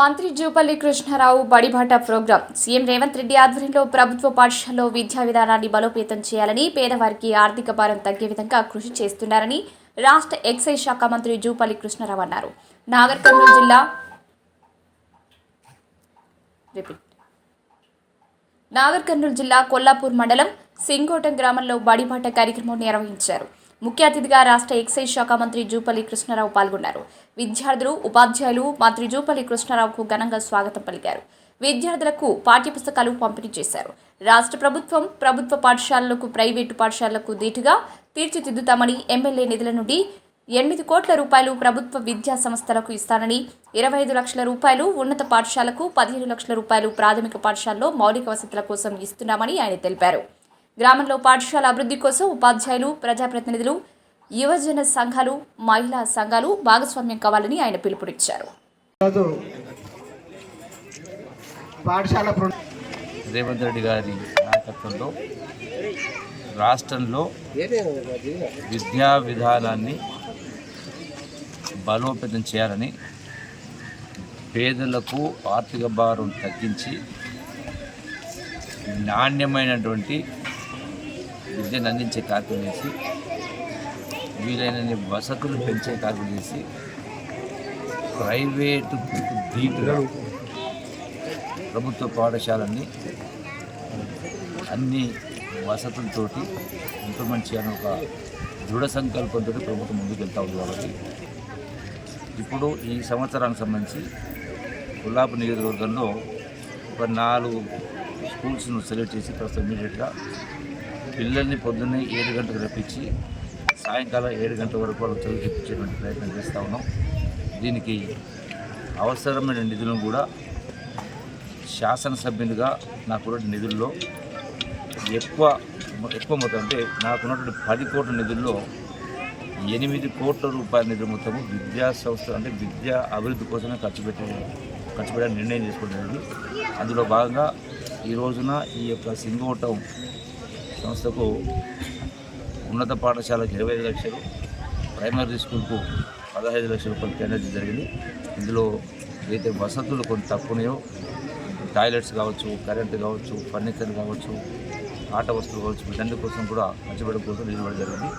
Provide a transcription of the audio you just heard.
మంత్రి Jupally Krishnarao Badibata programme. CM Revanth Reddy ఆధ్వర్యంలో ప్రభుత్వ పాఠశాలలో విద్యా విధానాన్ని బలోపేతం చేయాలని పేదవారికి ఆర్థిక భారం తగ్గే విధంగా కృషి చేస్తున్నారని రాష్ట్ర ఎక్సైజ్ శాఖ మంత్రి జూపల్లి కృష్ణారావు అన్నారు. నాగర్ కర్నూలు జిల్లా నాగర్ కర్నూలు జిల్లా కొల్లాపూర్ మండలం సింగోటం గ్రామంలో బడిబాట కార్యక్రమం నిర్వహించారు. ముఖ్య అతిథిగా రాష్ట్ర ఎక్సైజ్ శాఖ మంత్రి జూపల్లి కృష్ణారావు పాల్గొన్నారు. విద్యార్థులు ఉపాధ్యాయులు మంత్రి జూపల్లి కృష్ణారావుకు ఘనంగా స్వాగతం పలికారు. విద్యార్థులకు పాఠ్యపుస్తకాలు పంపిణీ చేశారు. రాష్ట్ర ప్రభుత్వం ప్రభుత్వ పాఠశాలలకు ప్రైవేటు పాఠశాలలకు ధీటుగా తీర్చిదిద్దుతామని ఎమ్మెల్యే నిధుల నుండి ఎనిమిది కోట్ల రూపాయలు ప్రభుత్వ విద్యా సంస్థలకు ఇస్తానని ఇరవై ఐదు లక్షల రూపాయలు ఉన్నత పాఠశాలకు పదిహేను లక్షల రూపాయలు ప్రాథమిక పాఠశాలలో మౌలిక వసతుల కోసం ఇస్తున్నామని ఆయన తెలిపారు. గ్రామంలో పాఠశాల అభివృద్ధి కోసం ఉపాధ్యాయులు ప్రజాప్రతినిధులు యువజన సంఘాలు మహిళా సంఘాలు భాగస్వామ్యం కావాలని ఆయన పిలుపునిచ్చారు. పాఠశాల రేవంత్ రెడ్డి గారి నాయకత్వంలో రాష్ట్రంలో విద్యా విధానాన్ని బలోపేతం చేయాలని పేదలకు ఆర్థిక భారం తగ్గించి నాణ్యమైనటువంటి విద్యను అందించే కార్యక్రమం చేసి వీలైనన్ని వసతులు పెంచే కార్యక్రమం చేసి ప్రైవేటు ధీటుగా ప్రభుత్వ పాఠశాలని అన్ని వసతులతోటి ఇంప్రూవ్మెంట్ చేయాలని ఒక దృఢ సంకల్పంతో ప్రభుత్వం ముందుకెళ్తా ఉంది కాబట్టి ఇప్పుడు ఈ సంవత్సరానికి సంబంధించి కొల్లాపు నియోజకవర్గంలో ఒక నాలుగు స్కూల్స్ను సెలెక్ట్ చేసి ప్రస్తుతం ఇమీడియట్గా పిల్లల్ని పొద్దున్నే ఏడు గంటలకు రప్పించి సాయంకాలం ఏడు గంటల వరకు వాళ్ళు చదివించేటువంటి ప్రయత్నం చేస్తూ ఉన్నాం. దీనికి అవసరమైన నిధులను కూడా శాసనసభ్యునిగా నాకున్న నిధుల్లో ఎక్కువ ఎక్కువ మొత్తం అంటే నాకున్నటువంటి పది కోట్ల నిధుల్లో ఎనిమిది కోట్ల రూపాయల నిధులు మొత్తము విద్యా సంస్థ అంటే విద్యా అభివృద్ధి కోసమే ఖర్చు పెట్టే ఖర్చు పెట్టాలని నిర్ణయం చేసుకోవడం అందులో భాగంగా ఈ రోజున ఈ యొక్క సింగోటం సంస్థకు ఉన్నత పాఠశాలకు ఇరవై ఐదు లక్షలు ప్రైమరీ స్కూల్కు పదహైదు లక్షల రూపాయలు కేటాయించడం జరిగింది. ఇందులో ఏదైతే వసతులు కొన్ని తక్కువనాయో టాయిలెట్స్ కావచ్చు కరెంటు కావచ్చు ఫర్నిచర్ కావచ్చు ఆట వస్తువులు కావచ్చు వీటన్నిటి కోసం కూడా ఖర్చు కోసం నిలబడి జరిగింది.